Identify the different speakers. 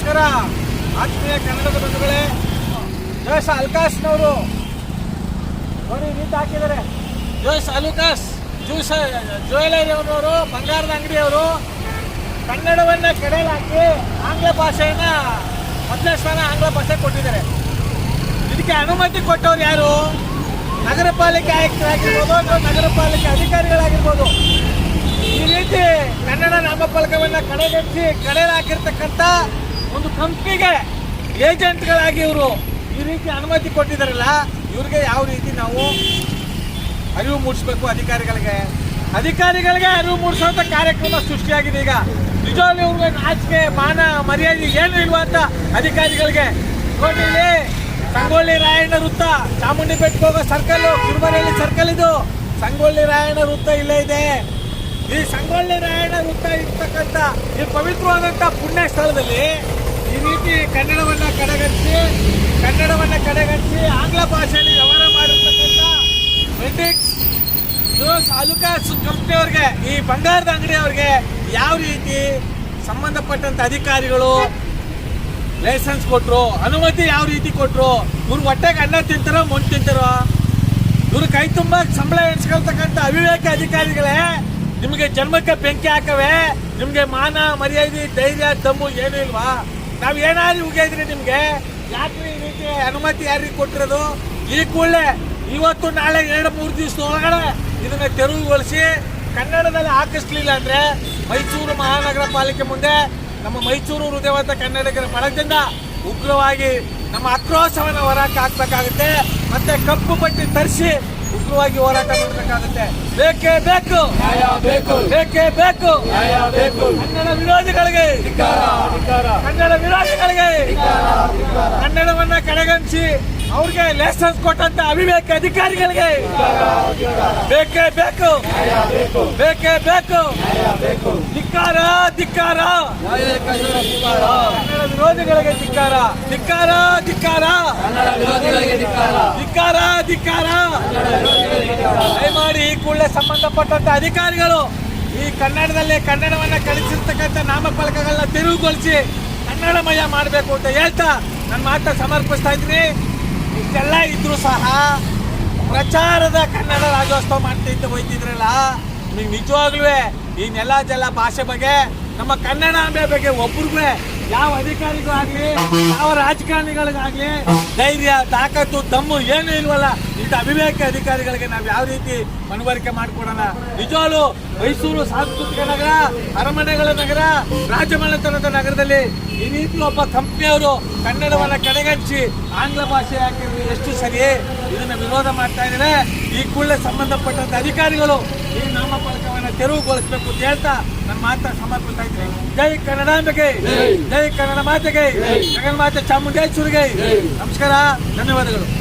Speaker 1: ನಮಸ್ಕಾರ. ಆತ್ಮೀಯ ಕನ್ನಡದ ಬಂಧುಗಳೇ ಜೋಶ್ ಅಲ್ಕಾಸ್ನವರು ನೋಡಿ, ನೀಟ್ ಹಾಕಿದ್ದಾರೆ. ಜೋಶ್ ಅಲುಕಾಸ್, ಜ್ಯೂಸ್ ಜ್ಯುವೆಲರಿ ಅವರವರು, ಬಂಗಾರದ ಅಂಗಡಿಯವರು ಕನ್ನಡವನ್ನ ಕಡೆಯಲ್ಲಿ ಹಾಕಿ ಆಂಗ್ಲ ಭಾಷೆಯನ್ನ ಮೊದಲನೇ ಸ್ಥಾನ ಆಂಗ್ಲ ಭಾಷೆ ಕೊಟ್ಟಿದ್ದಾರೆ. ಇದಕ್ಕೆ ಅನುಮತಿ ಕೊಟ್ಟವ್ರು ಯಾರು? ನಗರ ಪಾಲಿಕೆ ಆಯುಕ್ತರಾಗಿರ್ಬೋದು ಅಥವಾ ನಗರ ಪಾಲಿಕೆ ಅಧಿಕಾರಿಗಳಾಗಿರ್ಬೋದು. ಈ ರೀತಿ ಕನ್ನಡ ನಾಮಫಲಕವನ್ನು ಕಡೆಗಣಿಸಿ ಕಡೆಯಲ್ಲಿ ಹಾಕಿರ್ತಕ್ಕಂಥ ಒಂದು ಕಂಪ್ನಿಗೆ ಏಜೆಂಟ್ಗಳಾಗಿ ಇವರು ಈ ರೀತಿ ಅನುಮತಿ ಕೊಟ್ಟಿದ್ದಾರಲ್ಲ, ಇವ್ರಿಗೆ ಯಾವ ರೀತಿ ನಾವು ಅರಿವು ಮೂಡಿಸ್ಬೇಕು ಅಧಿಕಾರಿಗಳಿಗೆ? ಅಧಿಕಾರಿಗಳಿಗೆ ಅರಿವು ಮೂಡಿಸುವಂಥ ಕಾರ್ಯಕ್ರಮ ಸೃಷ್ಟಿಯಾಗಿದೆ ಈಗ. ನಿಜವಾಗ್ಲೂ ಇವ್ರಿಗೆ ನಾಚಿಕೆ ಮಾನ, ಮರ್ಯಾದೆ ಏನು ಇಲ್ವಾ ಅಂತ ಅಧಿಕಾರಿಗಳಿಗೆ? ನೋಡಿ ಸಂಗೊಳ್ಳಿ ರಾಯಣ್ಣ ವೃತ್ತ, ಚಾಮುಂಡಿ ಬೆಟ್ಟಕ್ಕೆ ಹೋಗೋ ಸರ್ಕಲ್ ಗುರುಬರಳ್ಳಿ ಸರ್ಕಲ್ ಇದು. ಸಂಗೊಳ್ಳಿ ರಾಯಣ್ಣ ವೃತ್ತ ಇಲ್ಲೇ ಇದೆ. ಈ ಸಂಗೊಳ್ಳಿ ರಾಯಣ್ಣ ವೃತ್ತ ಇರ್ತಕ್ಕಂಥ ಈ ಪವಿತ್ರವಾದಂಥ ಪುಣ್ಯ ಸ್ಥಳದಲ್ಲಿ ಈ ರೀತಿ ಕನ್ನಡವನ್ನ ಕಡೆಗಣಿಸಿ ಕನ್ನಡವನ್ನ ಕಡೆಗಣಿಸಿ ಆಂಗ್ಲ ಭಾಷೆಯಲ್ಲಿ ವ್ಯವಹಾರ ಮಾಡಿರ್ತಕ್ಕಂಥ ಮೆಂಡಿಕ್ಸ್ ಜೋಸ್ ಅಲುಕಾಸ್ ಈ ಬಂಗಾರದ ಅಂಗಡಿಯವ್ರಿಗೆ ಯಾವ ರೀತಿ ಸಂಬಂಧಪಟ್ಟಂತ ಅಧಿಕಾರಿಗಳು ಲೈಸೆನ್ಸ್ ಕೊಟ್ರು, ಅನುಮತಿ ಯಾವ ರೀತಿ ಕೊಟ್ರು, ಇವ್ರು ಹೊಟ್ಟೆಗೆ ಅನ್ನ ತಿಂತಾರೋ, ಮಣ್ಣು ತಿಂತಾರೋ? ಇವ್ರು ಕೈ ತುಂಬ ಸಂಬಳ ಎಣಿಸ್ಕೊಳ್ತಕ್ಕಂಥ ಅವಿವೇಕ ಅಧಿಕಾರಿಗಳೇ, ನಿಮಗೆ ಜನ್ಮಕ್ಕೆ ಬೆಂಕಿ ಹಾಕವೆ, ನಿಮಗೆ ಮಾನ ಮರ್ಯಾದೆ, ಧೈರ್ಯ, ದಮ್ಮು ಏನೂ ಇಲ್ವಾ? ನಾವು ಏನಾದ್ರು ಉಗಿದ್ರಿ ನಿಮಗೆ? ಯಾಕ್ರಿ ಈ ರೀತಿ ಅನುಮತಿ ಯಾರಿಗೆ ಕೊಟ್ಟಿರೋದು? ಈ ಕೂಡಲೇ ಇವತ್ತು ನಾಳೆ ಎರಡು ಮೂರು ದಿವಸದ ಒಳಗಡೆ ಇದನ್ನ ತೆರವುಗೊಳಿಸಿ ಕನ್ನಡದಲ್ಲಿ ಹಾಕಿಸ್ಲಿಲ್ಲ ಅಂದ್ರೆ ಮೈಸೂರು ಮಹಾನಗರ ಪಾಲಿಕೆ ಮುಂದೆ ನಮ್ಮ ಮೈಸೂರು ಹೃದಯವಂತ ಕನ್ನಡಿಗರ ಬಳಗದಿಂದ ಉಗ್ರವಾಗಿ ನಮ್ಮ ಆಕ್ರೋಶವನ್ನು ಹೋರಾಟ ಹಾಕ್ಬೇಕಾಗುತ್ತೆ. ಮತ್ತೆ ಕಪ್ಪು ಪಟ್ಟಿ ತರಿಸಿ ಉಗ್ರವಾಗಿ ಹೋರಾಟ ಮಾಡಬೇಕಾಗುತ್ತೆ. ಬೇಕೇ ಬೇಕು.
Speaker 2: ಬೇಕು.
Speaker 1: ಬೇಕೇ ಬೇಕು.
Speaker 2: ನ್ಯಾಯ ಬೇಕು.
Speaker 1: ಕನ್ನಡ ವಿರೋಧಿಗಳಿಗೆ. ಕನ್ನಡ ವಿರೋಧಿಗಳಿಗೆ ಕನ್ನಡವನ್ನ ಕಡೆಗಣಿಸಿ ಅವ್ರಿಗೆ ಲೈಸೆನ್ಸ್ ಕೊಟ್ಟಂತ ಅವಿವೇಕ ಅಧಿಕಾರಿಗಳಿಗೆ. ಬೇಕೇ ಬೇಕು.
Speaker 2: ಬೇಕು
Speaker 1: ಬೇಕೇ. ಧಿಕ್ಕಾರ ಧಿಕ್ಕಾರ.
Speaker 2: ಕನ್ನಡ
Speaker 1: ವಿರೋಧಿಗಳಿಗೆ ಧಿಕ್ಕಾರ. ಧಿಕ್ಕಾರ ಧಿಕ್ಕಾರ.
Speaker 2: ಧಿಕ್ಕಾರ
Speaker 1: ಧಿಕ್ಕಾರ. ದಯಮಾಡಿ ಈ ಕೂಡಲೇ ಸಂಬಂಧಪಟ್ಟಂತ ಅಧಿಕಾರಿಗಳು ಈ ಕನ್ನಡದಲ್ಲಿ ಕನ್ನಡವನ್ನ ಕಳಿಸಿರ್ತಕ್ಕಂಥ ನಾಮಫಲಕಗಳನ್ನ ತೆರವುಗೊಳಿಸಿ ಕನ್ನಡಮಯ ಮಾಡಬೇಕು ಅಂತ ಹೇಳ್ತಾ ನನ್ನ ಮಾತ ಸಮರ್ಪಿಸ್ತಾ ಇದ್ದೀನಿ. ಇಷ್ಟೆಲ್ಲ ಇದ್ರೂ ಸಹ ಪ್ರಚಾರದ ಕನ್ನಡ ರಾಜ್ಯೋತ್ಸವ ಮಾಡ್ತಿದ್ದು ಹೋಯ್ತಿದ್ರಲ್ಲ ನೀವು ನಿಜವಾಗ್ಲೂ ಈ ನೆಲ ಜಲ ಭಾಷೆ ಬಗ್ಗೆ, ನಮ್ಮ ಕನ್ನಡಾಂಬೆ ಬಗ್ಗೆ ಒಬ್ರಿಗೂ ಯಾವ ಅಧಿಕಾರಿಗೂ ಆಗ್ಲಿ, ಯಾವ ರಾಜಕಾರಣಿಗಳಿಗಾಗ್ಲಿ ಧೈರ್ಯ, ತಾಕತ್ತು ತಮ್ಮು ಏನು ಇಲ್ವಲ್ಲ. ಇಂಥ ಅವಿವೇಕ ಅಧಿಕಾರಿಗಳಿಗೆ ನಾವು ಯಾವ ರೀತಿ ಮನವರಿಕೆ ಮಾಡಿಕೊಡೋಣ? ನಿಜವಾಗ್ಲು ಮೈಸೂರು ಸಾಂಸ್ಕೃತಿಕ ನಗರ, ಅರಮನೆಗಳ ನಗರ, ರಾಜಮನೆತನದ ನಗರದಲ್ಲಿ ಈ ರೀತಿ ಒಬ್ಬ ಕಂಪ್ನಿಯವರು ಕನ್ನಡವನ್ನ ಕಡೆಗಣಿಸಿ ಆಂಗ್ಲ ಭಾಷೆ ಹಾಕಿದ್ರೆ ಎಷ್ಟು ಸರಿ? ಇದನ್ನು ವಿರೋಧ ಮಾಡ್ತಾ ಇದ್ದಾರೆ. ಈ ಕೂಡಲೇ ಸಂಬಂಧಪಟ್ಟಂತ ಅಧಿಕಾರಿಗಳು ಈ ನಾಮಫಲಕವನ್ನ ತೆರವುಗೊಳಿಸಬೇಕು ಅಂತ ಹೇಳ್ತಾ ನನ್ನ ಮಾತ ಸಮರ್ಪಿಸ್ತಾ ಇದ್ದೀನಿ. ಜೈ ಕನ್ನಡಾಂಬೆಗೆ ಜೈ. ಕನ್ನಡ ಮಾತೆಗೆ. ಜಗನ್ಮಾತೆ ಚಾಮುಂಡೇಶ್ವರಿಗೆ. ನಮಸ್ಕಾರ. ಧನ್ಯವಾದಗಳು.